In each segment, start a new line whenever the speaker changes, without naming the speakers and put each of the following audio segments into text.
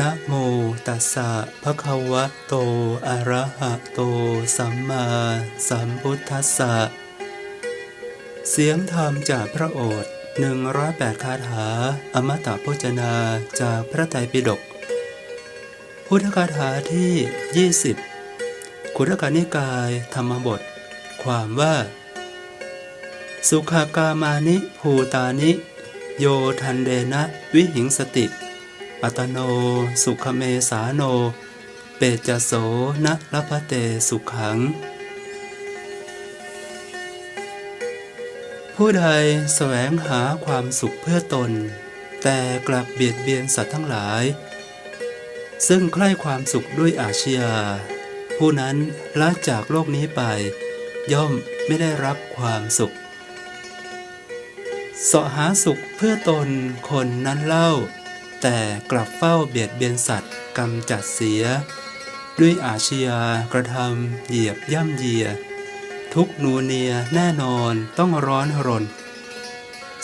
นะโมตัสสะภะคะวะโต อะระหะโต สัมมาสัมพุทธัสสะ เสียงธรรมจากพระโอษฐ์108คาถา อมตะพจนาจากพระไตรปิฎก พุทธคาถาที่ 20ขุทกานิกายธรรมบท ความว่า สุขากามานิ ภูตานิ โยทันเดนะ วิหิงสติ ปัตโน สุขเมสาโน เปจโสนะละพะเตสุขัง ผู้ใดแสวงหาความสุขเพื่อตน แต่กลับเบียดเบียนสัตว์ทั้งหลาย ซึ่งใคร่ความสุขด้วยอาชญาผู้นั้นละจากโลกนี้ไป ย่อมไม่ได้รับความสุข เสาะหาสุขเพื่อตนคนนั้นเล่า แต่กลับเฝ้าเบียดเบียนสัตว์กำจัดเสีย ด้วยอาชญากระทำเหยียบย่ำเยีย ทุกนูเนียแน่นอนต้องร้อนรน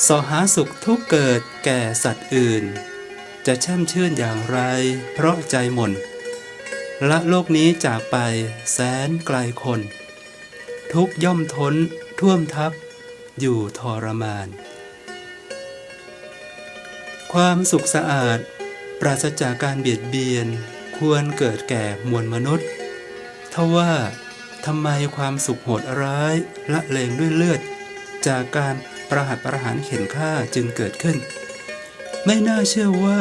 สหาสุขทุกเกิดแก่สัตว์อื่น จะแช่มชื่นอย่างไร เพราะใจหม่นละโลกนี้จากไปแสนไกลคน ทุกย่อมทนท่วมทับอยู่ทรมาน ความสุขสะอาด ปราศจากการเบียดเบียน ควรเกิดแก่มวลมนุษย์ทว่าทำไมความสุขโหดร้ายละเลงด้วยเลือด จากการประหัตประหารเข็นฆ่าจึงเกิดขึ้น ไม่น่าเชื่อว่า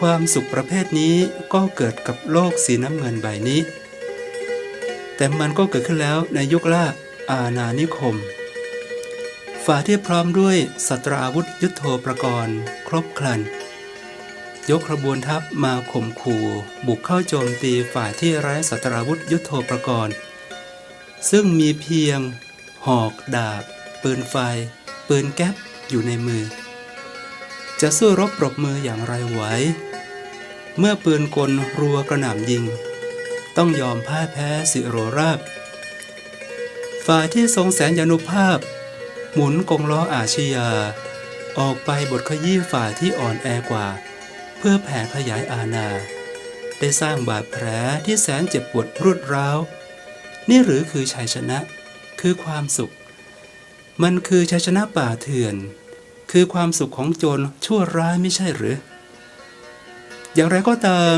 ความสุขประเภทนี้ก็เกิดกับโลกสีน้ำเงินใบนี้ แต่มันก็เกิดขึ้นแล้วในยุคล่าอาณานิคม ฝ่ายที่พร้อมด้วยสตราอาวุธยุโทโธปกรณ์ ครบครัน ยกขบวนทัพมาข่มขู่บุกเข้าโจมตีฝ่ายที่ไร้สตราวุธยุโทโธปกรณ์ ซึ่งมีเพียง หอกดาบ ปืนไฟ ปืนแก๊ปอยู่ในมือ จะสู้รบปรบมืออย่างไรไหวเมื่อปืนกลรัวกระหน่ำยิง ต้องยอมพ่ายแพ้สิโรราบ ฝ่ายที่ทรงแสนยานุภาพ หมุนกงล้ออาชญาออกไปบทขยี้ฝ่าที่อ่อนแอกว่า เพื่อแผ่ขยายอาณา ได้สร้างบาดแผลที่แสนเจ็บปวดรุดร้าว นี่หรือคือชัยชนะ คือความสุข มันคือชัยชนะป่าเถื่อน คือความสุขของโจรชั่วร้ายไม่ใช่หรือ อย่างไรก็ตาม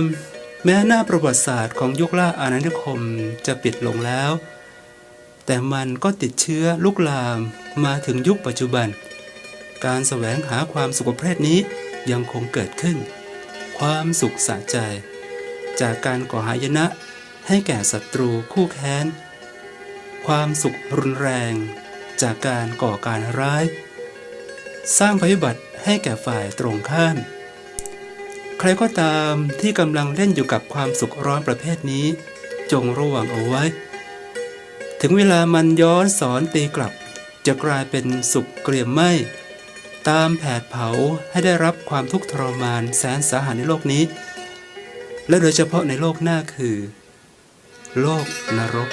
แม้หน้าประวัติศาสตร์ของยุคล่าอาณานิคมจะปิดลงแล้ว แต่มันก็ติดเชื้อลุกลามมาถึงยุคปัจจุบัน การแสวงหาความสุขประเภทนี้ยังคงเกิดขึ้น ความสุขสะใจ จากการก่อหายนะให้แก่ศัตรูคู่แค้น ความสุขรุนแรง จากการก่อการร้าย สร้างภัยพิบัติให้แก่ฝ่ายตรงข้าม ใครก็ตามที่กำลังเล่นอยู่กับความสุขร้อนประเภทนี้ จงระวังเอาไว้ ถึงเวลามันย้อนสอนตีกลับ จะกลายเป็นสุกเกลียมไหมตามแผดเผาให้ได้รับความทุกข์ทรมานแสนสาหัสในโลกนี้ และโดยเฉพาะในโลกหน้าคือ โลกนรก